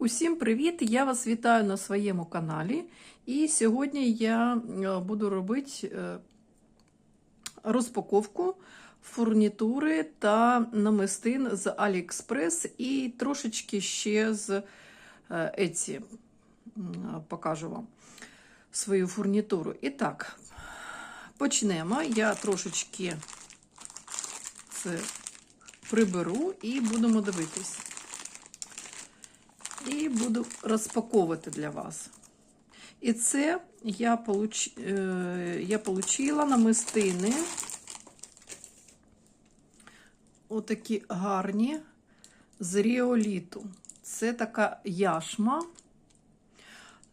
Усім привіт! Я вас вітаю на своєму каналі. І сьогодні я е, буду робити е, розпаковку фурнітури та намистин з AliExpress і трошечки ще з е, Etsy. Покажу вам свою фурнітуру. І так, почнемо. Я трошечки це приберу і будемо дивитись. Буду розпаковувати для вас. І це я получ... е, я получила намистини. Отакі гарні з ріоліту. Це така яшма,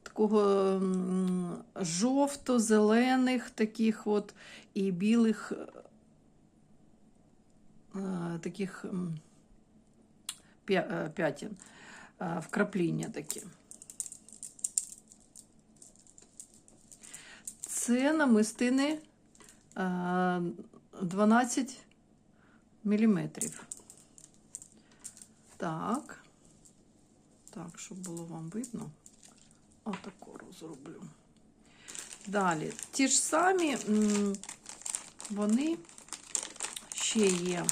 такого жовто-зелених таких от і білих е, таких е, п'ятін вкрапління такі. Це намистини е, 12 міліметрів. Так. Так, щоб було вам видно. Отако розроблю. Далі. Ті ж самі, вони ще є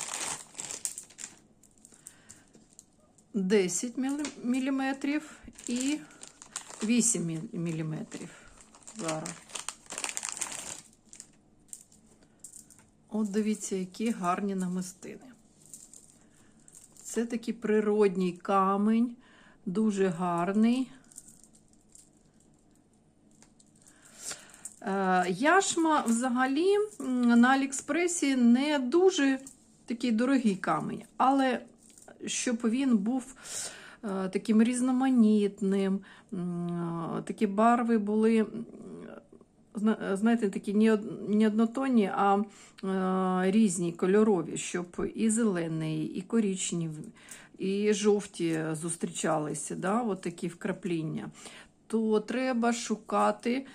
10 мм і 8 мм. Зараз. От дивіться, які гарні намистини. Це такий природній камінь, дуже гарний. Е, Яшма взагалі на Аліекспресі не дуже такий дорогий камінь, але щоб він був е, таким різноманітним, е, такі барви були, знаєте, такі не однотонні, а е, різні кольорові, щоб і зелений, і коричневі, і жовті зустрічалися, да, от такі вкрапління, то треба шукати.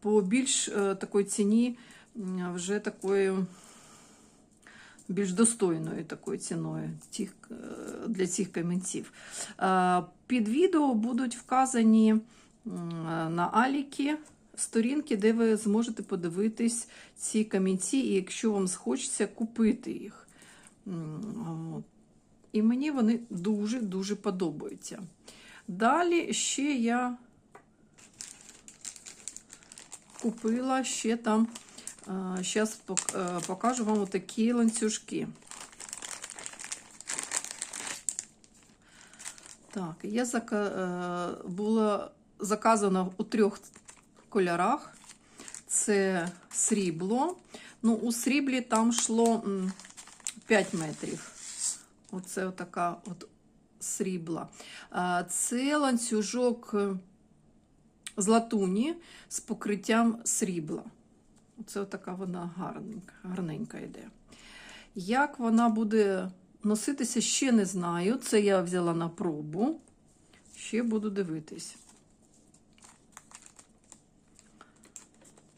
По більш такої ціні вже такою більш достойною такою ціною е, для цих камінців. Е, Під відео будуть вказані на Аліки сторінки, де ви зможете подивитись ці камінці, і якщо вам схочеться купити їх. І мені вони дуже-дуже подобаються. Далі ще я купила ще там. Зараз покажу вам такі ланцюжки. Так, я зака... е, була заказана у трьох кольорах. Це срібло. Ну, у сріблі там йшло 5 метрів. Оце така от срібла. Це ланцюжок е, з латуні з покриттям срібла. Оце така вона гарненька, гарненька йде. Як вона буде носитися, ще не знаю. Це я взяла на пробу. Ще буду дивитись.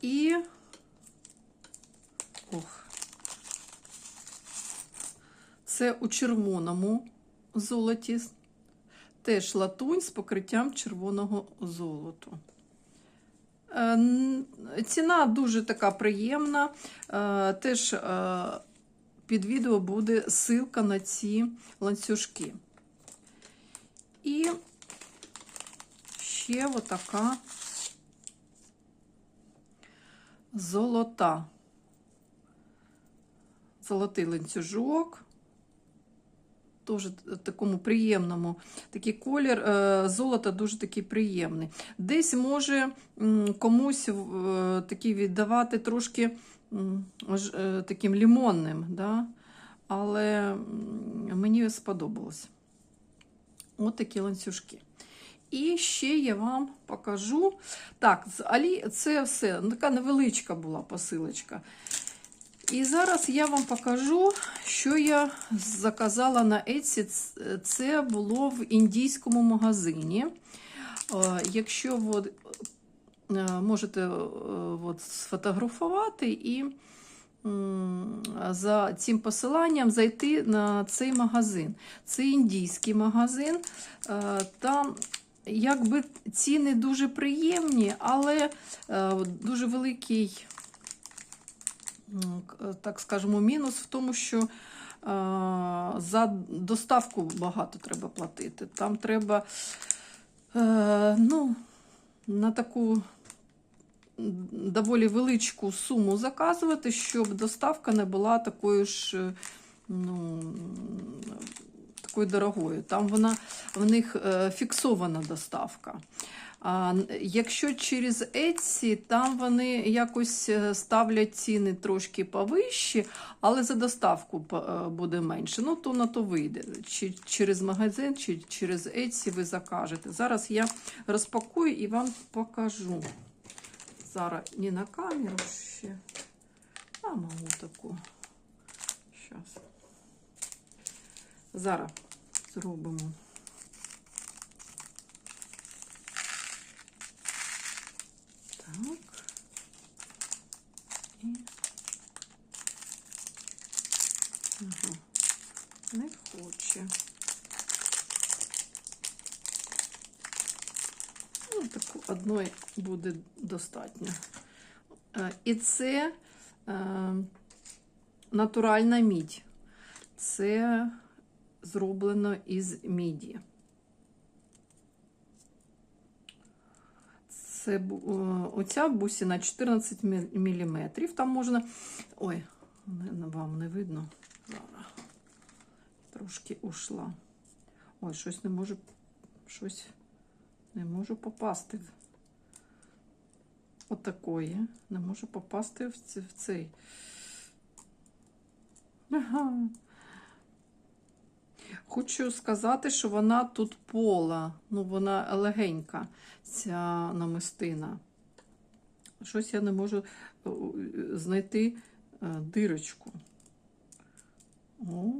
І. Ох. Це у червоному золоті. Теж латунь з покриттям червоного золоту. Е, Ціна дуже така приємна. Е, Теж е, під відео буде ссылка на ці ланцюжки. І ще отака золота. Золотий ланцюжок. Теж такому приємному такий колір. е, Золото дуже такий приємний. Десь може комусь е, такий віддавати трошки е, таким лімонним, да? але мені сподобалось. От такі ланцюжки. І ще я вам покажу. Так, з Алі це все. ну, Така невеличка була посилочка. І зараз я вам покажу, що я заказала на Etsy. Це було в індійському магазині. Е, Якщо от, е, можете е, от, сфотографувати і за цим посиланням зайти на цей магазин. Це індійський магазин. Там якби ціни дуже приємні, але дуже великий, так скажемо, мінус в тому, що е, за доставку багато треба платити. Там треба е, ну, на таку доволі величку суму заказувати, щоб доставка не була такою ж е, ну, такою дорогою. Там вона в них е, фіксована доставка. А якщо через Etsy, там вони якось е, ставлять ціни трошки повищі, але за доставку е, буде менше. Ну, то на то вийде. Чи через магазин, чи через Etsy ви закажете. Зараз я розпакую і вам покажу. Зараз не на камеру ще, а можу таку. Зараз зробимо. Так. І... Ага. Не хоче. Ну, таку одної буде достатньо. Е, І це е, натуральна мідь. Це зроблено із міді. Це оця бусина 14 мм. Там можна. Ой, вам не видно. Трошки ушла. Ой, щось не можу. Щось не можу попасти. Отакої. Не можу попасти в цей. Ага. Хочу сказати, що вона тут пола, ну вона легенька, ця намистина. Щось я не можу е, е, знайти е, дирочку. О,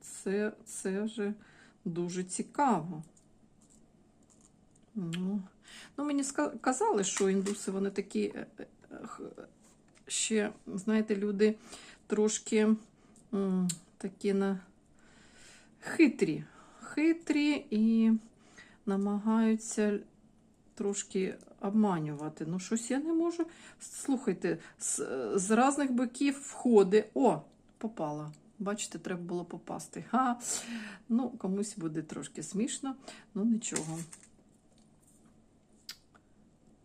це, це вже дуже цікаво. Ну, ну мені казали, що індуси вони такі ще, знаєте, люди трошки такі на хитрі. Хитрі і намагаються трошки обманювати. Ну, щось я не можу. Слухайте, з, з різних боків входи. О, попала. Бачите, треба було попасти. Ха. Ну, комусь буде трошки смішно, ну нічого.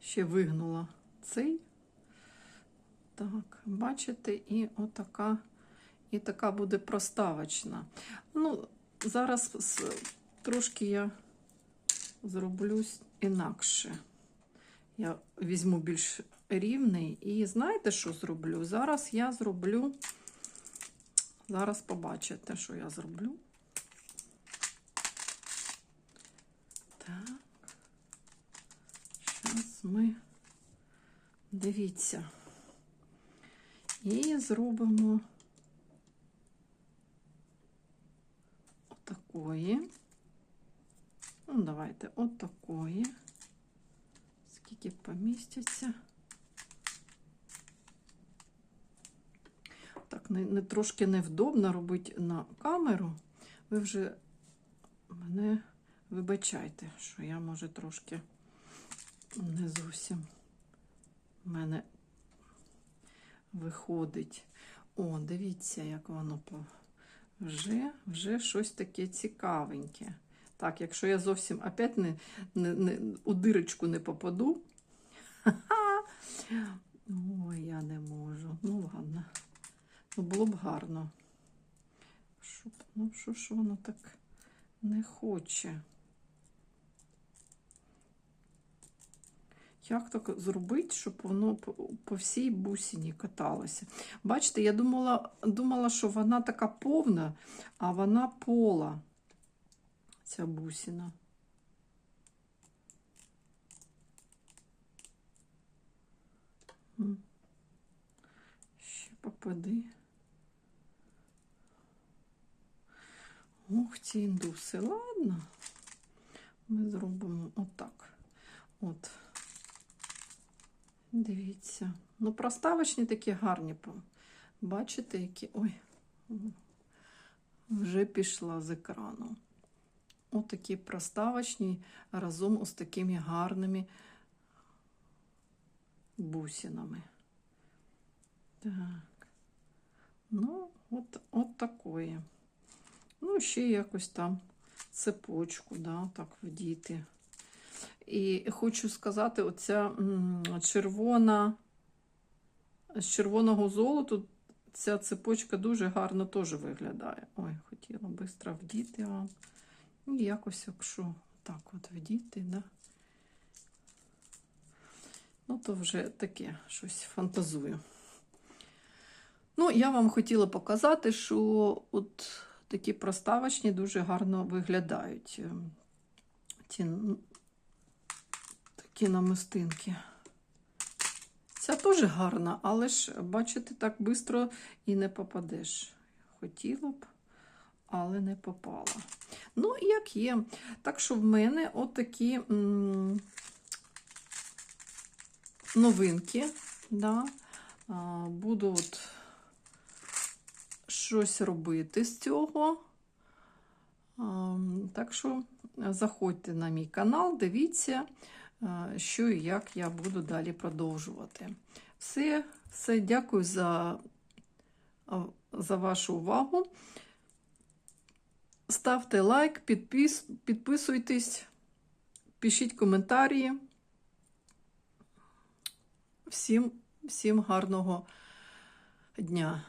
Ще вигнула цей. Так, бачите, і отака, і така буде проставочна. Ну, зараз трошки я зроблю інакше. Я візьму більш рівний. І знаєте, що зроблю? Зараз я зроблю. Зараз побачите, що я зроблю. Так. Зараз ми дивіться. І зробимо отакої. Ну, давайте отакої. Скільки помістяться. Так, не, не трошки невдобно робити на камеру. Ви вже мене вибачайте, що я може трошки не зовсім в мене виходить. О, дивіться, як воно по- вже, вже щось таке цікавеньке. Так, якщо я зовсім опять не, не, не, у дирочку не попаду. Ой, я не можу. Ну ладно. Ну, було б гарно. Щоб, ну, що ж воно так не хоче? Як так зробити, щоб воно по, всій бусині каталося? Бачите, я думала, думала, що вона така повна, а вона пола, ця бусина. Ще попади. Ух, ці індуси, ладно. Ми зробимо отак. От. Дивіться. Ну, проставочні такі гарні. Бачите, які. Ой, вже пішла з екрану. Отакі проставочні разом з такими гарними бусинами. Так. Ну, от, от такої. Ну, ще якось там цепочку, да, так вдіти. І хочу сказати, оця червона, з червоного золоту ця цепочка дуже гарно теж виглядає. Ой, хотіла швидко вдіти вам. І якось, якщо так от вдіти, да. Ну, то вже таке щось фантазую. Ну, я вам хотіла показати, що от такі проставочні дуже гарно виглядають. е, Ті н- такі намистинки. Ця теж гарна, але ж, бачите, так швидко і не попадеш. Хотіла б, але не попала. Ну, як є. Так що в мене отакі новинки. Да. А, буду от щось робити з цього. А, Так що заходьте на мій канал, дивіться, що і як я буду далі продовжувати. Все, все, дякую за, за вашу увагу. Ставте лайк, підпис, підписуйтесь, пишіть коментарі. Всім, всім гарного дня.